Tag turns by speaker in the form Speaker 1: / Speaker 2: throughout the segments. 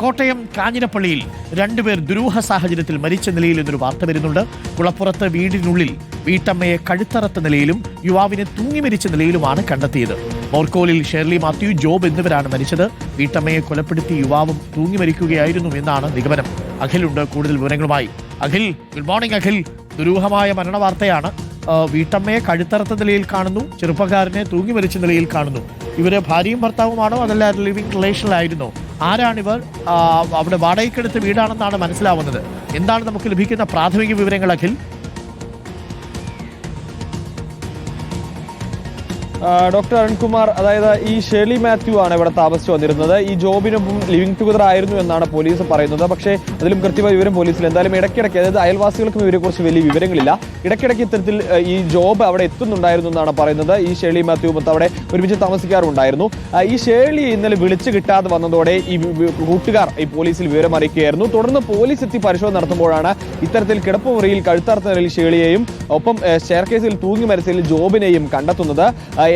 Speaker 1: കോട്ടയം കാഞ്ഞിരപ്പള്ളിയിൽ രണ്ടുപേർ ദുരൂഹ സാഹചര്യത്തിൽ മരിച്ച നിലയിൽ എന്നൊരു വാർത്ത വരുന്നുണ്ട്. കുളപ്പുറത്ത് വീടിനുള്ളിൽ വീട്ടമ്മയെ കഴുത്തറത്ത നിലയിലും യുവാവിനെ തൂങ്ങി മരിച്ച നിലയിലുമാണ് കണ്ടെത്തിയത്. മോർക്കോലിൽ ഷെർലി മാത്യു ജോബ് എന്നിവരാണ് മരിച്ചത്. വീട്ടമ്മയെ കൊലപ്പെടുത്തി യുവാവും തൂങ്ങി മരിക്കുകയായിരുന്നു എന്നാണ് നിഗമനം. അഖിലുണ്ട് കൂടുതൽ വിവരങ്ങളുമായി. Akhil good morning Akhil. ദുരൂഹമായ മരണ വാർത്തയാണ്. വീട്ടമ്മയെ കഴുത്തറത്ത നിലയിൽ കാണുന്നു ചെറുപ്പക്കാരനെ തൂങ്ങി മരിച്ച നിലയിൽ കാണുന്നു. ഇവരെ ഭാര്യയും ഭർത്താവുമാണോ അതല്ല ലിവിംഗ് റിലേഷനിലായിരുന്നോ ആരാണിവർ? അവിടെ വാടകയ്ക്കെടുത്ത വീടാണെന്നാണ് മനസ്സിലാവുന്നത്. എന്താണ് നമുക്ക് ലഭിക്കുന്ന പ്രാഥമിക വിവരങ്ങൾ അഖിൽ
Speaker 2: ഡോക്ടർ അരുൺകുമാർ അതായത് ഈ ഷേർലി മാത്യു ആണ് ഇവിടെ താമസിച്ചു വന്നിരുന്നത്. ഈ ജോബിനൊപ്പം ലിവിംഗ് ടുഗദർ ആയിരുന്നു എന്നാണ് പോലീസ് പറയുന്നത്. പക്ഷേ അതിലും കൃത്യമായ വിവരം പോലീസിൽ എന്തായാലും ഇടയ്ക്കിടയ്ക്ക് അതായത് അയൽവാസികൾക്കും ഇവരെക്കുറിച്ച് വലിയ വിവരങ്ങളില്ല. ഇടയ്ക്കിടയ്ക്ക് ഇത്തരത്തിൽ ഈ ജോബ് അവിടെ എത്തുന്നുണ്ടായിരുന്നു എന്നാണ് പറയുന്നത്. ഈ ഷേർലി മാത്യു മൊത്തം അവിടെ ഒരുമിച്ച് താമസിക്കാറുണ്ടായിരുന്നു. ഈ ഷേർലി ഇന്നലെ വിളിച്ചു കിട്ടാതെ വന്നതോടെ ഈ കൂട്ടുകാർ ഈ പോലീസിൽ വിവരം അറിയിക്കുകയായിരുന്നു. തുടർന്ന് പോലീസ് എത്തി പരിശോധന നടത്തുമ്പോഴാണ് ഇത്തരത്തിൽ കിടപ്പുമുറിയിൽ കഴുത്താർത്ത നിലയിൽ ഷേളിയെയും ഒപ്പം ഷെയർ കേസിൽ തൂങ്ങി മരിച്ചതിൽ ജോബിനെയും കണ്ടെത്തുന്നത്.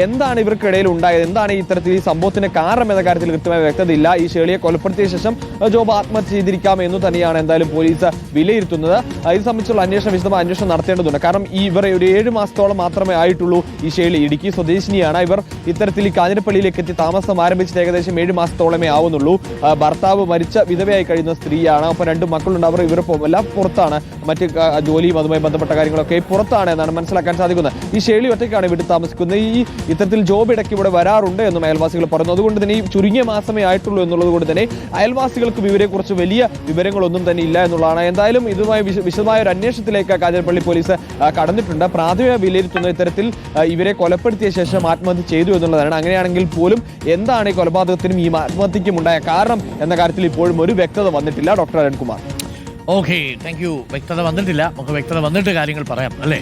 Speaker 2: എന്താണ് ഇവർക്കിടയിൽ ഉണ്ടായത്? എന്താണ് ഇത്തരത്തിൽ ഈ സംഭവത്തിന് കാരണം എന്ന കാര്യത്തിൽ കൃത്യമായ വ്യക്തതയില്ല. ഈ ഷേളിയെ കൊലപ്പെടുത്തിയ ശേഷം ജോബ് ആത്മഹത്യ ചെയ്തിരിക്കാം എന്ന് തന്നെയാണ് എന്തായാലും പോലീസ് വിലയിരുത്തുന്നത്. ഇത് സംബന്ധിച്ചുള്ള അന്വേഷണം വിശദമായ അന്വേഷണം നടത്തേണ്ടതുണ്ട്. കാരണം ഈ ഇവർ ഒരു ഏഴ് മാസത്തോളം മാത്രമേ ആയിട്ടുള്ളൂ ഈ ഷേളി ഇടുക്കി സ്വദേശിനിയാണ് ഇവർ ഇത്തരത്തിൽ ഈ കാഞ്ഞിരപ്പള്ളിയിലേക്ക് എത്തി താമസം ആരംഭിച്ചിട്ട് ഏകദേശം ഏഴ് മാസത്തോളമേ ആവുന്നുള്ളൂ. ഭർത്താവ് മരിച്ച വിധവയായി കഴിയുന്ന സ്ത്രീയാണ്. ഒപ്പം രണ്ട് മക്കളുണ്ട്. അവർ ഇവർ എല്ലാം പുറത്താണ്. മറ്റ് ജോലിയും അതുമായി ബന്ധപ്പെട്ട കാര്യങ്ങളൊക്കെ പുറത്താണ് എന്നാണ് മനസ്സിലാക്കാൻ സാധിക്കുന്നത്. ഈ ഷേളി ഒറ്റയ്ക്കാണ് ഇവിടെ താമസിക്കുന്നത്. ഈ ഇത്തരത്തിൽ ജോബ് ഇടയ്ക്ക് ഇവിടെ വരാറുണ്ട് എന്നും അയൽവാസികൾ പറഞ്ഞു അതുകൊണ്ട് തന്നെ ഈ ചുരുങ്ങിയ മാസമേ ആയിട്ടുള്ളൂ എന്നുള്ളത് കൊണ്ട് തന്നെ അയൽവാസികൾക്ക് ഇവരെക്കുറിച്ച് വലിയ വിവരങ്ങളൊന്നും തന്നെ ഇല്ല എന്നുള്ളതാണ്. എന്തായാലും ഇതുമായി വിശദമായ ഒരു അന്വേഷണത്തിലേക്ക് കാഞ്ഞിരപ്പള്ളി പോലീസ് കടന്നിട്ടുണ്ട്. പ്രാഥമിക വിലയിരുത്തുന്ന ഇത്തരത്തിൽ ഇവരെ കൊലപ്പെടുത്തിയ ശേഷം ആത്മഹത്യ ചെയ്തു എന്നുള്ളതാണ്. അങ്ങനെയാണെങ്കിൽ പോലും എന്താണ് ഈ കൊലപാതകത്തിനും ഈ ആത്മഹത്യക്കും ഉണ്ടായ കാരണം എന്ന കാര്യത്തിൽ ഇപ്പോഴും ഒരു വ്യക്തത വന്നിട്ടില്ല. Doctor Arunkumar.
Speaker 1: Okay thank you. വ്യക്തത വന്നിട്ടില്ല. നമുക്ക് വ്യക്തത വന്നിട്ട് കാര്യങ്ങൾ പറയാം അല്ലേ?